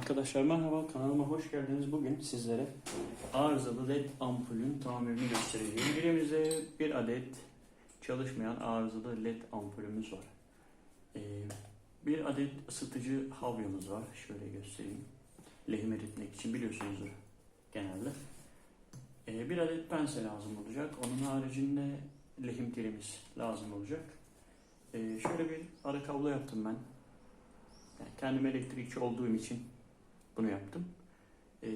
Arkadaşlar merhaba kanalıma hoş geldiniz. Bugün sizlere arızalı led ampulün tamirini göstereceğim. Elimizde bir adet çalışmayan arızalı led ampulümüz var. Ee, bir adet ısıtıcı havyomuz var. Şöyle göstereyim. Lehim eritmek için biliyorsunuzdur genelde. Ee, bir adet pense lazım olacak. Onun haricinde lehim telimiz lazım olacak. Ee, şöyle bir ara kablo yaptım ben. Yani kendim elektrikçi olduğum için bunu yaptım. Ee,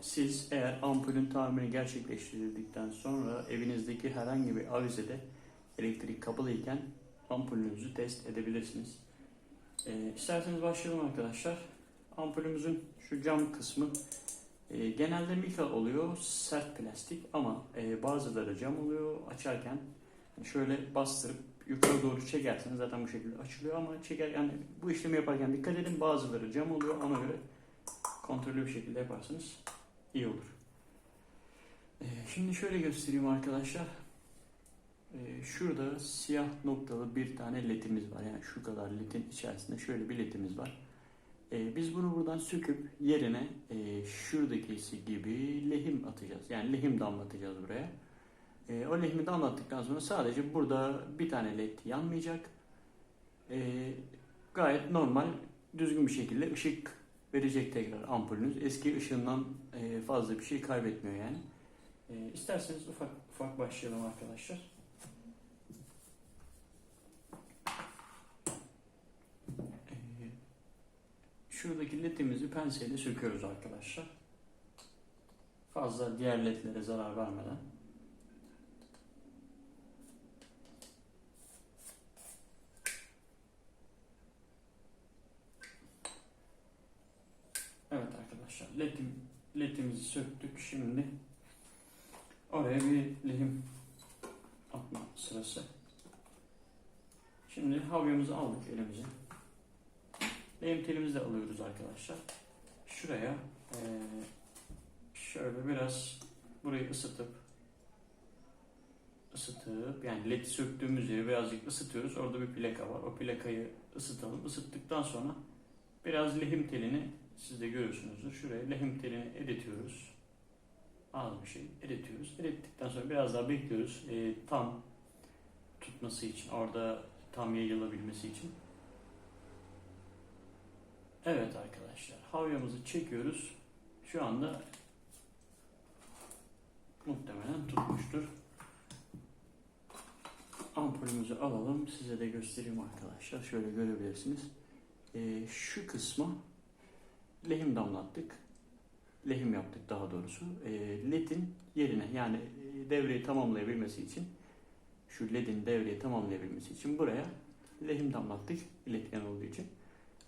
siz eğer ampulün tamirini gerçekleştirdikten sonra evinizdeki herhangi bir avizede elektrik kapalıyken ampulünüzü test edebilirsiniz. Ee, isterseniz başlayalım arkadaşlar. Ampulümüzün şu cam kısmı e, genelde mika oluyor, sert plastik ama e, bazıları cam oluyor. Açarken şöyle bastırıp yukarı doğru çekerseniz zaten bu şekilde açılıyor ama çeker yani bu işlemi yaparken dikkat edin bazıları cam oluyor ona göre kontrollü bir şekilde yaparsanız iyi olur. Ee, şimdi şöyle göstereyim arkadaşlar. Ee, şurada siyah noktalı bir tane ledimiz var. Yani şu kadar ledin içerisinde şöyle bir ledimiz var. Ee, biz bunu buradan söküp yerine e, şuradakisi gibi lehim atacağız. Yani lehim damlatacağız buraya. O lehimi damlattıktan sonra sadece burada bir tane led yanmayacak. Gayet normal, düzgün bir şekilde ışık verecek tekrar ampulünüz. Eski ışığından e, fazla bir şey kaybetmiyor yani. E, isterseniz ufak ufak başlayalım arkadaşlar. E, şuradaki ledimizi penseyle söküyoruz arkadaşlar. Fazla diğer ledlere zarar vermeden. Evet ledim, ledimizi söktük şimdi oraya bir lehim atma sırası. Şimdi havyomuzu aldık elimize. Lehim telimizi de alıyoruz arkadaşlar. Şuraya şöyle biraz burayı ısıtıp ısıtıp yani led söktüğümüz yeri birazcık ısıtıyoruz. Orada bir plaka var. O plakayı ısıtalım. Isıttıktan sonra biraz lehim telini siz de görüyorsunuzdur. Şuraya lehim telini eritiyoruz. Az bir şey eritiyoruz. Erittikten sonra biraz daha bekliyoruz. Ee, tam tutması için, orada tam yayılabilmesi için. Evet arkadaşlar, havyomuzu çekiyoruz. Şu anda muhtemelen tutmuştur. Ampulümüzü alalım. Size de göstereyim arkadaşlar. Şöyle görebilirsiniz. Ee, şu kısma lehim damlattık. Lehim yaptık daha doğrusu. E, ledin yerine yani e, devreyi tamamlayabilmesi için şu ledin devreyi tamamlayabilmesi için buraya lehim damlattık iletken olduğu için.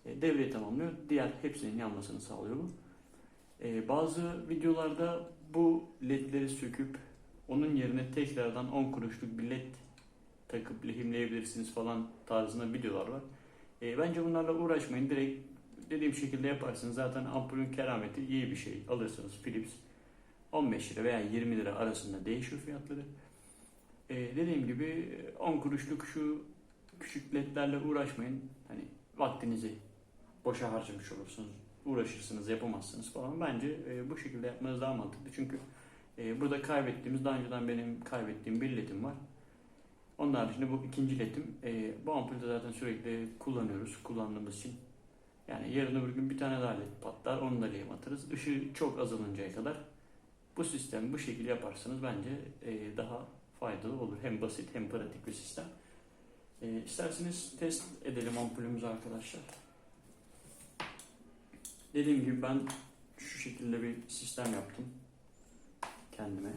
E, devreyi tamamlıyor. Diğer hepsinin yanmasını sağlıyor bu. E, bazı videolarda bu ledleri söküp onun yerine tekrardan 10 kuruşluk bir led takıp lehimleyebilirsiniz falan tarzında videolar var. E, bence bunlarla uğraşmayın. Direkt dediğim şekilde yaparsınız. Zaten ampulün kerameti iyi bir şey. Alırsanız Philips 15 lira veya 20 lira arasında değişiyor fiyatları. Ee, dediğim gibi 10 kuruşluk şu küçük ledlerle uğraşmayın. Hani vaktinizi boşa harcamış olursunuz. Uğraşırsınız, yapamazsınız falan. Bence e, bu şekilde yapmanız daha mantıklı. Çünkü e, burada kaybettiğimiz, daha önceden benim kaybettiğim bir ledim var. Onun haricinde bu ikinci ledim. E, bu ampulü de zaten sürekli kullanıyoruz. Kullandığımız için yani yarın öbür gün bir tane daha led patlar, onu da lehim atarız. Işığı çok azalıncaya kadar bu sistemi bu şekilde yaparsanız bence e, daha faydalı olur. Hem basit hem pratik bir sistem. E, isterseniz test edelim ampulümüzü arkadaşlar. Dediğim gibi ben şu şekilde bir sistem yaptım kendime.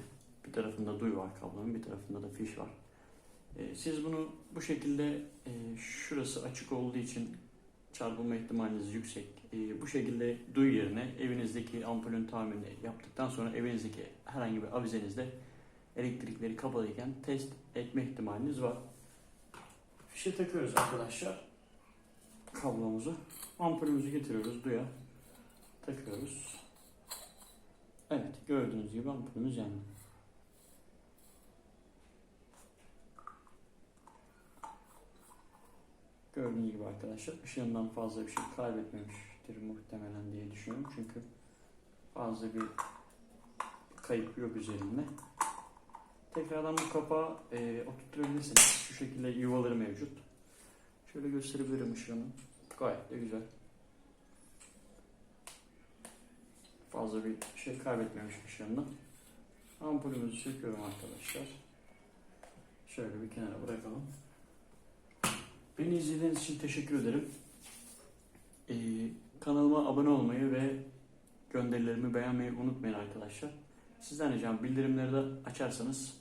Bir tarafında duy var kablonun, bir tarafında da fiş var. E, siz bunu bu şekilde e, şurası açık olduğu için çarpılma ihtimaliniz yüksek. Ee, bu şekilde duy yerine evinizdeki ampulün tamirini yaptıktan sonra evinizdeki herhangi bir avizenizde elektrikleri kapalıyken test etme ihtimaliniz var. Fişe takıyoruz arkadaşlar kablomuzu. Ampulümüzü getiriyoruz duya. Takıyoruz. Evet gördüğünüz gibi ampulümüz yandı. Gördüğünüz gibi arkadaşlar ışığından fazla bir şey kaybetmemiş geçecektir muhtemelen diye düşünüyorum. Çünkü fazla bir kayıp yok üzerinde. Tekrardan bu kapağı e, oturtturabilirsiniz. Şu şekilde yuvaları mevcut. Şöyle gösterebilirim ışığını. Gayet de güzel. Fazla bir şey kaybetmemiş ışığını. Ampulümüzü söküyorum arkadaşlar. Şöyle bir kenara bırakalım. Beni izlediğiniz için teşekkür ederim. Ee, kanalıma abone olmayı ve gönderilerimi beğenmeyi unutmayın arkadaşlar. Sizden ricam bildirimleri de açarsanız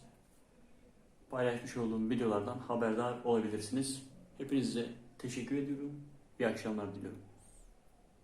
paylaşmış olduğum videolardan haberdar olabilirsiniz. Hepinize teşekkür ediyorum. İyi akşamlar diliyorum.